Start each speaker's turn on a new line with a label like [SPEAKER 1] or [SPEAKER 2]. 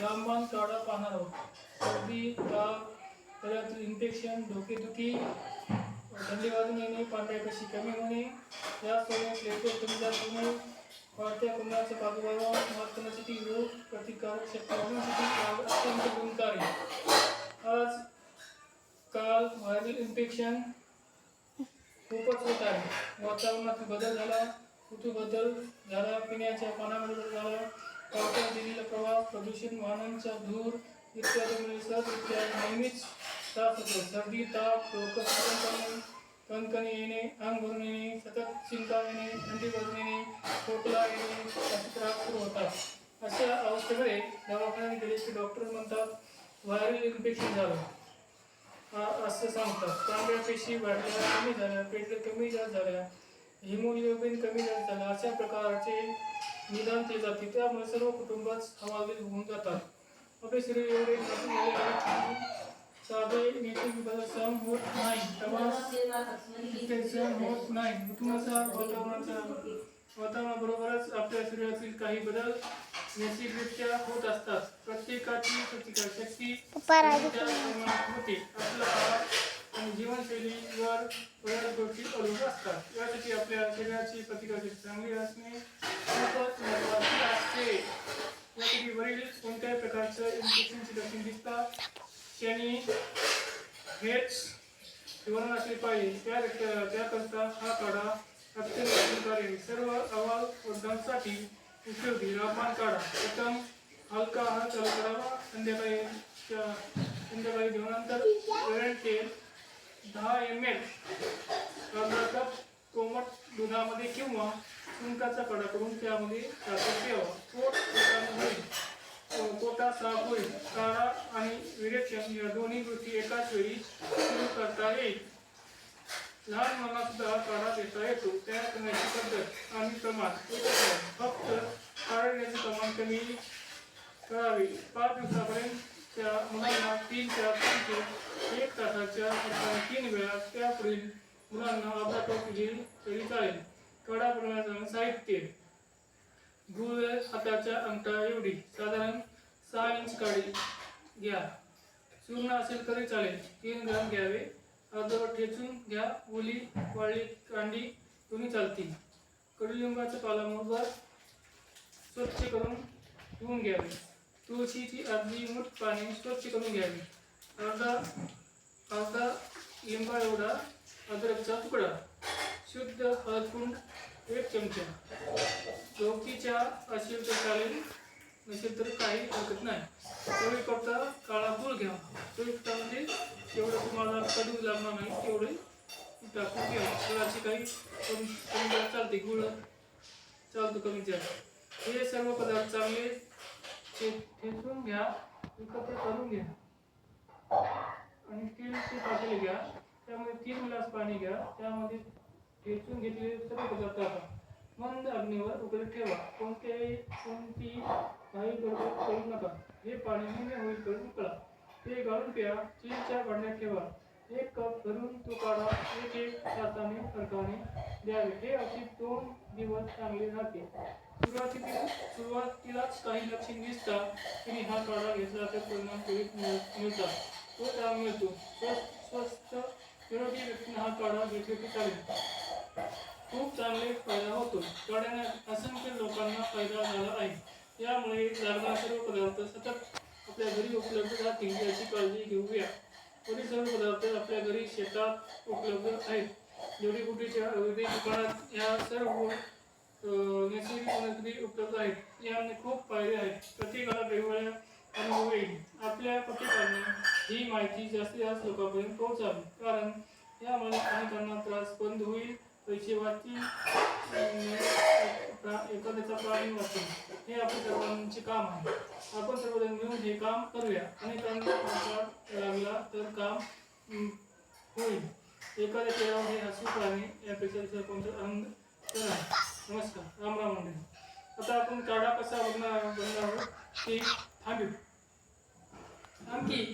[SPEAKER 1] रामबाण काढा पाहणार आहोत. सर्दी ताप गळ्यातील इन्फेक्शन डोकेदुखी. थंडी वाजून येणे पांढऱ्या कशी कमी होणे. या सोने कमी होणे वाढत्या कुंडाच्या प्रादुर्भावावर मात करण्यासाठी रोग प्रतिकारक शक्ती वाढवण्यासाठी अत्यंत गुणकारी. आज काल व्हायरल इन्फेक्शन खूपच होत आहे. वातावरणात बदल झाला. ऋतू बदल झाला पिण्याच्या पाण्यामध्ये बदल झाला. पावसात दिलेला प्रवाह प्रदूषण वाहनांचा धूर इत्यादीमुळे म्हणजे नेहमीच त्रास होतो. सर्दी ताप डोकं कणकणी येणे अंग भरून येणे सतत चिंता येणे थंडी भरून येणे खोकला येणे असे त्रास सुरू होतात. अशा अवस्थेमध्ये दवाखान्यात गेले की डॉक्टर म्हणतात व्हायरल इन्फेक्शन झालं. असं सांगतात. तांबड्या पेशी वाढल्या कमी झाल्या पेटल्या कमी जास्त झाल्या हिमोग्लोबिन कमी जास्त झालं अशा प्रकारचे निदान केले जाते. त्यामुळे सर्व कुटुंबात हवालदिल होऊन जातात. आपले शरीर एवढे नासूक झाले आहे की साधे नैसर्गिक बदल सहन होत नाही. प्रवास ते सहन होत नाही. कुटुंबाचा वातावरणाचा वातावरणाबरोबरच आपल्या शरीरातील काही बदल नैसर्गिकरित्या होत असतात. प्रत्येकाची प्रतिकार शक्ती होते. आपला आणि जीवनशैलीवर बऱ्याच गोष्टी अवलंबून असतात. यासाठी आपल्या शरीराची प्रतिकारशक्ती चांगली असणे यासाठी कोणत्याही प्रकारचं इन्फेक्शनची लक्षण दिसतात त्यांनी हेच निवारण असले पाहिजे. त्या त्याकरता हा काढा. अत्यंत गुणकारी सर्व अहवाल वर्गांसाठी उपयोगी. रामबाण काढा. प्रथम हलका आहार चालू करावा संध्याकाळी संध्याकाळी जेवणानंतर वेळ तेल दहा एम एल अर्धा कप कोमट दुधामध्ये किंवा सुंकाचा कडा करून त्यामध्ये टाकून ठेवा. पोट होईल. अ, पोटात साफ काढा आणि विरेचन या दोन्ही गोष्टी एकाच वेळी सुरू करता येईल. लहान मुलांना सुद्धा काढा देता येतो. तयार करण्याची पद्धत आणि प्रमाण फक्त काढण्याचे प्रमाण कमी करावे. पाच दिवसापर्यंत त्या मुलांना तीन चार चमचे एक तासाच्या तीन वेळा त्यापुढील मुलांना अर्धा दिली तरी चालेल. कडा बनवण्याचं साहित्य गुळ हाताच्या अंगठा एवढी साधारण सहा इंच काढी घ्या. चूर्ण असेल तरी चालेल. तीन ग्राम घ्यावे. अर्धवट ठेचून घ्या. ओली वाळली कांडी दोन्ही चालतील. कडुलिंबाचं पालामुळवर स्वच्छ करून धुवून घ्यावे. तुळशीची अर्धी मूठ पाणी स्वच्छ करून घ्यावी. अर्धा अर्धा लिंबा एवढा अद्रकचा तुकडा. शुद्ध हळदकुंड एक चमचा. चौकीच्या असेल तर चालेल नसेल तर काही हरकत नाही. तेवढी फक्त काळा गुळ घ्या. तो म्हणजे तेवढं तुम्हाला कडू लागणार नाही तेवढे टाकून घ्या. गुळाची काही कमी कमी जास्त चालते. गुळ चालतो कमी जास्त. हे सर्व पदार्थ चांगले ठेचून घ्या. एकत्र करून घ्या. आणि तीन ते पातेले घ्या. त्यामध्ये तीन ग्लास पाणी घ्या. त्यामध्ये ठेचून घेतलेले सर्व पदार्थ टाका. मंद अग्नीवर उकळत ठेवा. कोणत्याही कोणती काही गडबड करू नका. हे पाणी होईल होईपर्यंत उकळा. ते गाळून प्या. चीनच्या पाण्यात ठेवा. एक कप भरून तो काढा. एक एक तासाने फरकाने द्यावे. हे अशी दोन दिवस चांगले राहते. सुरुवातीला सुरुवातीलाच काही लक्षण दिसतात तरी हा काढा घेतला तर परिणाम त्वरित मिळतात तो लाभ मिळतो. स्वस्त निरोगी व्यक्तीने हा काढा घेतले की चालेल. खूप चांगले फायदा होतो. काढ्याने असंख्य लोकांना फायदा झाला आहे. यामुळे लागणारे सर्व पदार्थ सतत आपल्या घरी उपलब्ध राहतील याची काळजी घेऊया. कोणी सर्व पदार्थ आपल्या घरी शेतात उपलब्ध आहेत? जडीबुटीच्या दुकानात या सर्व अं, नैसर्गिक वनस्पती उपलब्ध आहेत. याने खूप फायदे आहेत. प्रत्येकाला वेगवेगळ्या अनुभव येईल. आपल्या प्रत्येकाने ही माहिती जास्तीत जास्त लोकांपर्यंत पोहोचावी. कारण यामुळे अनेकांना त्रास बंद होईल. पैसे वाचतील एखाद्याचा प्राणी वाचेल हे आपल्या सर्वांचे काम आहे. आपण सर्वजण मिळून हे काम करूया. अनेकांना लागला तर काम होईल. एखाद्या चेहऱ्यावर हे हसू प्राणी यापेक्षा दुसरा कोणता आनंद नमस्कार. राम राम मंडळी. आता आपण काढा कसा बघणार बनणार आहोत? ते थांबू आणखी